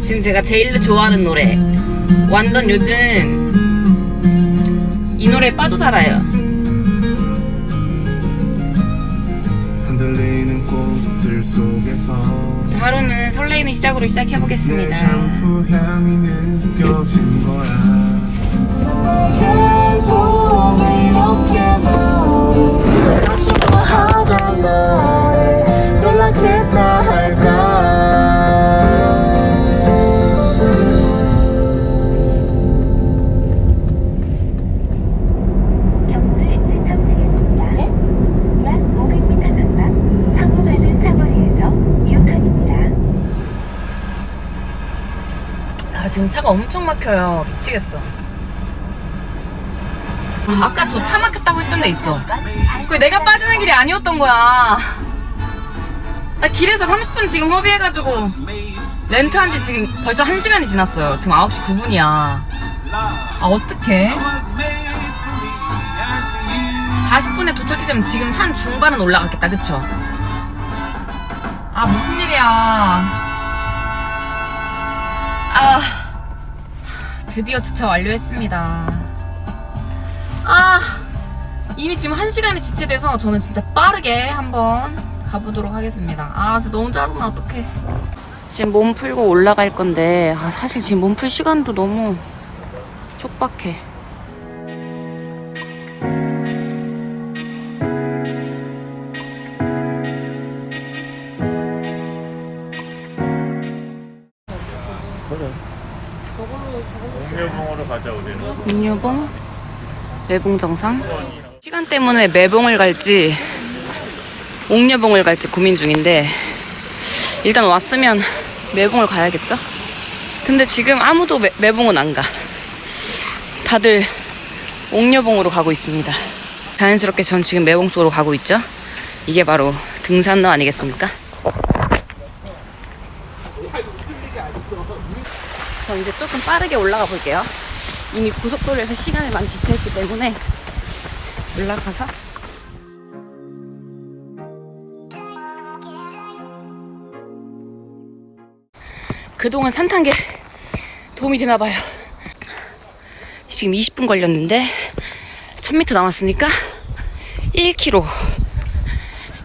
지금 제가 제일 좋아하는 노래. 완전 요즘 이 노래에 빠져 살아요. 그래서 하루는 설레이는 시작으로 시작해 내 보겠습니다. 샴푸 향이 느껴진 거야 계속 이렇게 너를 아쉬워하던 너 아 지금 차가 엄청 막혀요. 미치겠어. 아, 아까 저 차 막혔다고 했던 데 있죠? 그게 내가 빠지는 길이 아니었던 거야. 나 길에서 30분 지금 허비해가지고 렌트한 지 지금 벌써 1시간이 지났어요. 지금 9시 9분이야. 아, 어떡해. 40분에 도착했으면 지금 산 중반은 올라갔겠다, 그쵸? 아, 무슨 일이야. 아, 드디어 주차 완료했습니다. 아, 이미 지금 한 시간이 지체돼서 저는 진짜 빠르게 한번 가보도록 하겠습니다. 아, 진짜 너무 짜증나, 어떡해. 지금 몸 풀고 올라갈 건데, 아, 사실 지금 몸 풀 시간도 너무 촉박해. 공룡봉으로 가자 우리는 민유봉, 매봉 정상. 시간 때문에 매봉을 갈지 옥녀봉을 갈지 고민 중인데 일단 왔으면 매봉을 가야겠죠? 근데 지금 아무도 매, 매봉은 안 가. 다들 옥녀봉으로 가고 있습니다. 자연스럽게 전 지금 매봉 쪽으로 가고 있죠? 이게 바로 등산로 아니겠습니까? 저 이제 조금 빠르게 올라가 볼게요. 이미 고속도로에서 시간을 많이 지체했기 때문에 올라가서 그동안 산 탄 게 도움이 되나 봐요. 지금 20분 걸렸는데 1000m 남았으니까 1km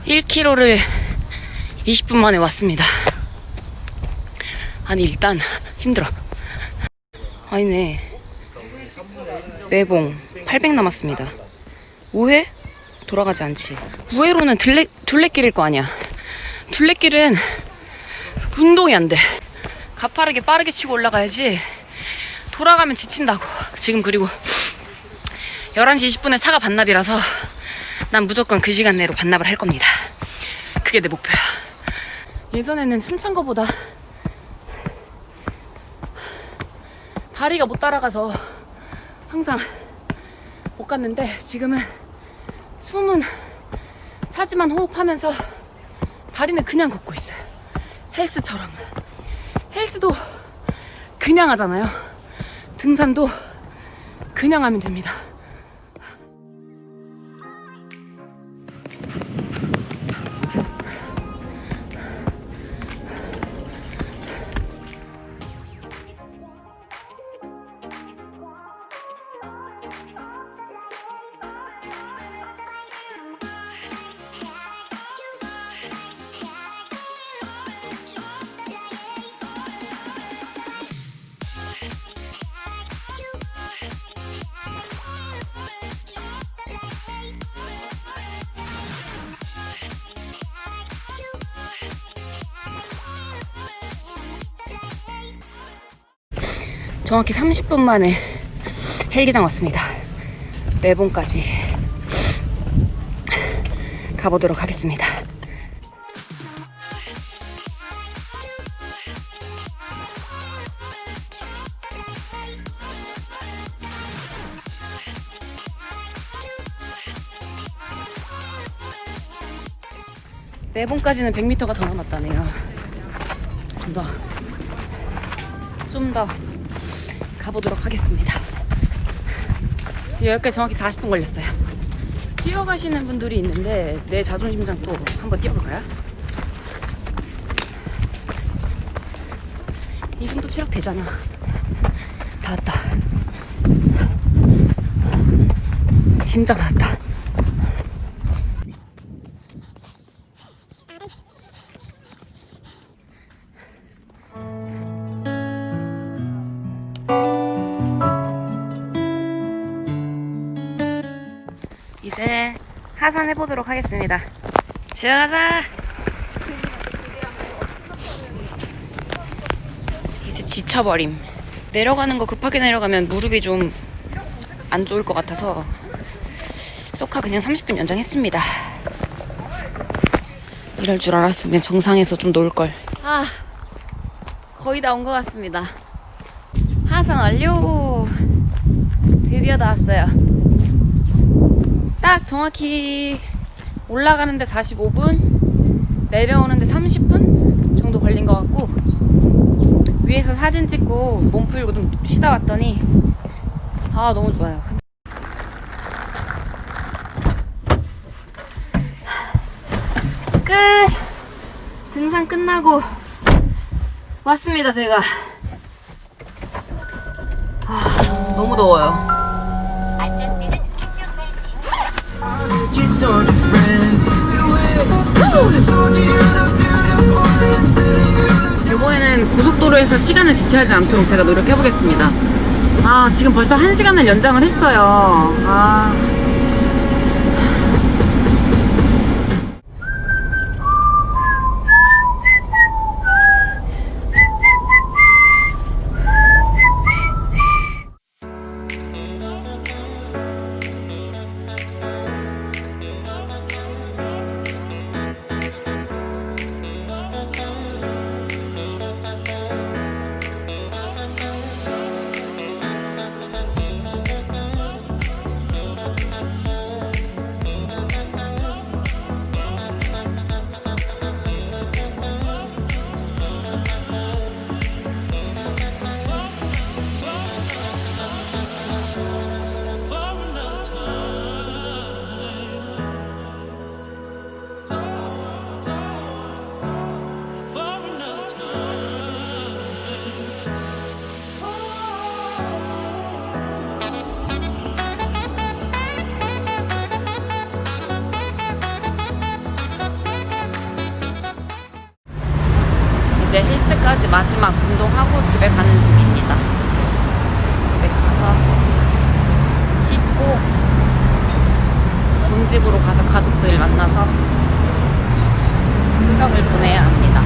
1km를 20분 만에 왔습니다. 아니 일단 힘들어. 아니네. 매봉 800 남았습니다. 우회 돌아가지 않지. 우회로는 둘레 둘레길일 거 아니야. 둘레길은 운동이 안 돼. 가파르게 빠르게 치고 올라가야지. 돌아가면 지친다고. 지금 그리고 11시 20분에 차가 반납이라서 난 무조건 그 시간 내로 반납을 할 겁니다. 그게 내 목표야. 예전에는 숨찬 거보다 다리가 못 따라가서 항상 못 갔는데 지금은 숨은 차지만 호흡하면서 다리는 그냥 걷고 있어요. 헬스처럼. 헬스도 그냥 하잖아요. 등산도 그냥 하면 됩니다. 정확히 30분 만에 헬기장 왔습니다. 매봉까지 가보도록 하겠습니다. 매봉까지는 100m가 더 남았다네요. 좀 더, 좀 더 가보도록 하겠습니다. 여기까지 정확히 40분 걸렸어요. 뛰어가시는 분들이 있는데 내 자존심상 또 한번 뛰어볼까요? 이 정도 체력 되잖아. 다 왔다. 진짜 다 왔다. 하산해 보도록 하겠습니다. 지나가자. 이제 지쳐버림. 내려가는 거 급하게 내려가면 무릎이 좀 안 좋을 것 같아서 소카 그냥 30분 연장했습니다. 이럴 줄 알았으면 정상에서 좀 놀 걸. 아, 거의 다 온 것 같습니다. 하산 완료. 드디어 다 왔어요. 딱 정확히 올라가는데 45분, 내려오는데 30분 정도 걸린 것 같고 위에서 사진 찍고 몸 풀고 좀 쉬다 왔더니 아 너무 좋아요. 끝! 등산 끝나고 왔습니다 제가. 아, 너무 더워요. 이 이번에는 고속도로에서 시간을 지체하지 않도록 제가 노력해 보겠습니다. 아, 지금 벌써 한 시간을 연장을 했어요. 아. 힐스까지 마지막 운동하고 집에 가는 중입니다. 이제 가서 씻고 본 집으로 가서 가족들 만나서 추석을 보내야 합니다.